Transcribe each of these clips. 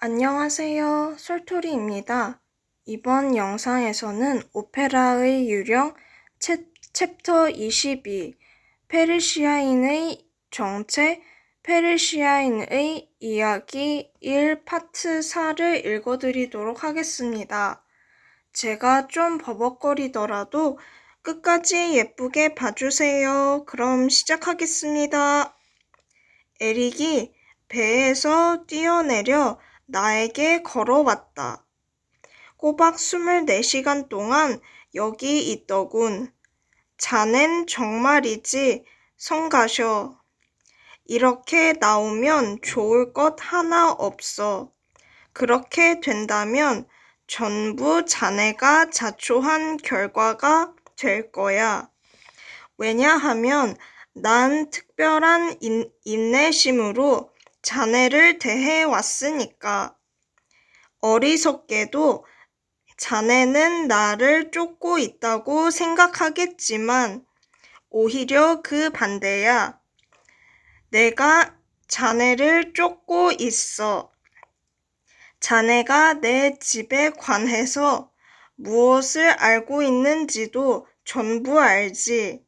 안녕하세요. 솔토리입니다. 이번 영상에서는 오페라의 유령 챕, 챕터 22 페르시아인의 정체 페르시아인의 이야기 1 파트 4를 읽어드리도록 하겠습니다. 제가 좀 버벅거리더라도 끝까지 예쁘게 봐주세요. 그럼 시작하겠습니다. 에릭이 배에서 뛰어내려 나에게 걸어왔다. 꼬박 24시간 동안 여기 있더군. 자넨 정말이지 성가셔. 이렇게 나오면 좋을 것 하나 없어. 그렇게 된다면 전부 자네가 자초한 결과가 될 거야. 왜냐하면 난 특별한 인, 인내심으로 자네를 대해 왔으니까. 어리석게도 자네는 나를 쫓고 있다고 생각하겠지만 오히려 그 반대야. 내가 자네를 쫓고 있어. 자네가 내 집에 관해서 무엇을 알고 있는지도 전부 알지.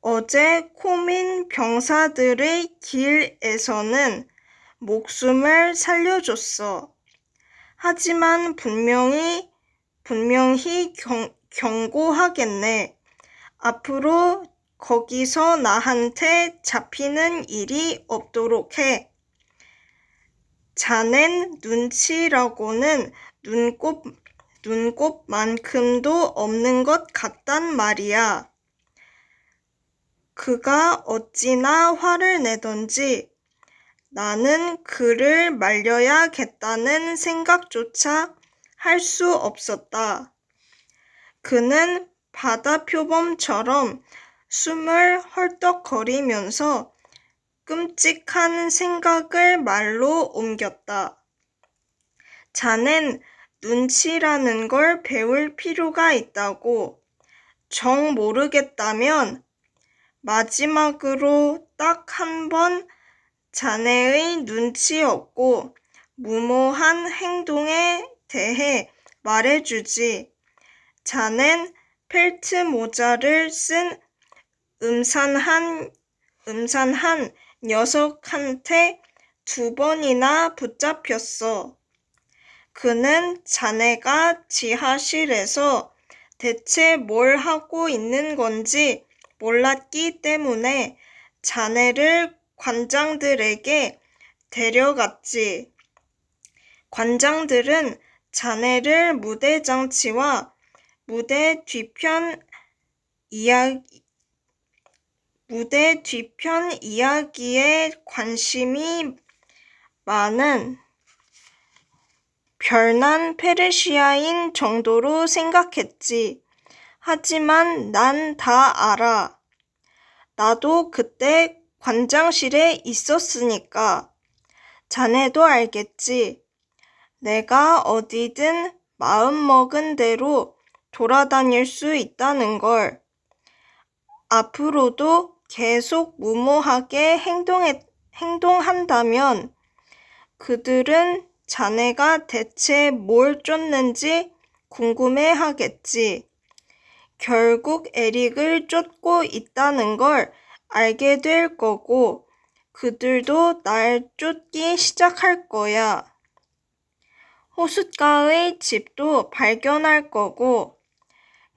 어제 코민 병사들의 길에서는 목숨을 살려줬어. 하지만 분명히, 분명히 경, 경고하겠네. 앞으로 거기서 나한테 잡히는 일이 없도록 해. 자넨 눈치라고는 눈곱, 눈곱만큼도 없는 것 같단 말이야. 그가 어찌나 화를 내던지 나는 그를 말려야겠다는 생각조차 할 수 없었다. 그는 바다 표범처럼 숨을 헐떡거리면서 끔찍한 생각을 말로 옮겼다. 자넨 눈치라는 걸 배울 필요가 있다고. 정 모르겠다면 마지막으로 딱 한 번 자네의 눈치 없고 무모한 행동에 대해 말해주지. 자넨 펠트 모자를 쓴 음산한, 음산한 녀석한테 두 번이나 붙잡혔어. 그는 자네가 지하실에서 대체 뭘 하고 있는 건지 몰랐기 때문에 자네를 관장들에게 데려갔지. 관장들은 자네를 무대 장치와 무대 뒤편 이야기, 무대 뒤편 이야기에 관심이 많은 별난 페르시아인 정도로 생각했지. 하지만 난 다 알아. 나도 그때 관장실에 있었으니까. 자네도 알겠지. 내가 어디든 마음먹은 대로 돌아다닐 수 있다는 걸. 앞으로도 계속 무모하게 행동해, 행동한다면 그들은 자네가 대체 뭘 쫓는지 궁금해 하겠지. 결국 에릭을 쫓고 있다는 걸 알게 될 거고, 그들도 날 쫓기 시작할 거야. 호숫가의 집도 발견할 거고,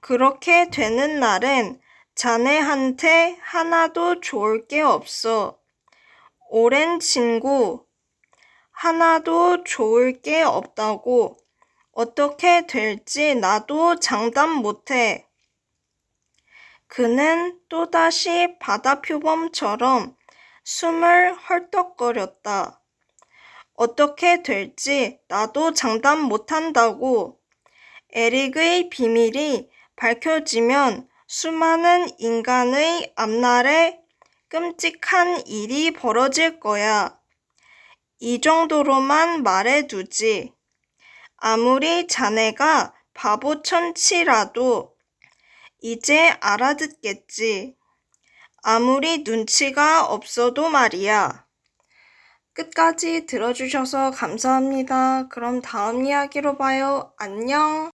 그렇게 되는 날엔 자네한테 하나도 좋을 게 없어. 오랜 친구, 하나도 좋을 게 없다고. 어떻게 될지 나도 장담 못해. 그는 또다시 바다 표범처럼 숨을 헐떡거렸다. 어떻게 될지 나도 장담 못한다고. 에릭의 비밀이 밝혀지면 수많은 인간의 앞날에 끔찍한 일이 벌어질 거야. 이 정도로만 말해두지. 아무리 자네가 바보천치라도 이제 알아듣겠지. 아무리 눈치가 없어도 말이야. 끝까지 들어주셔서 감사합니다. 그럼 다음 이야기로 봐요. 안녕.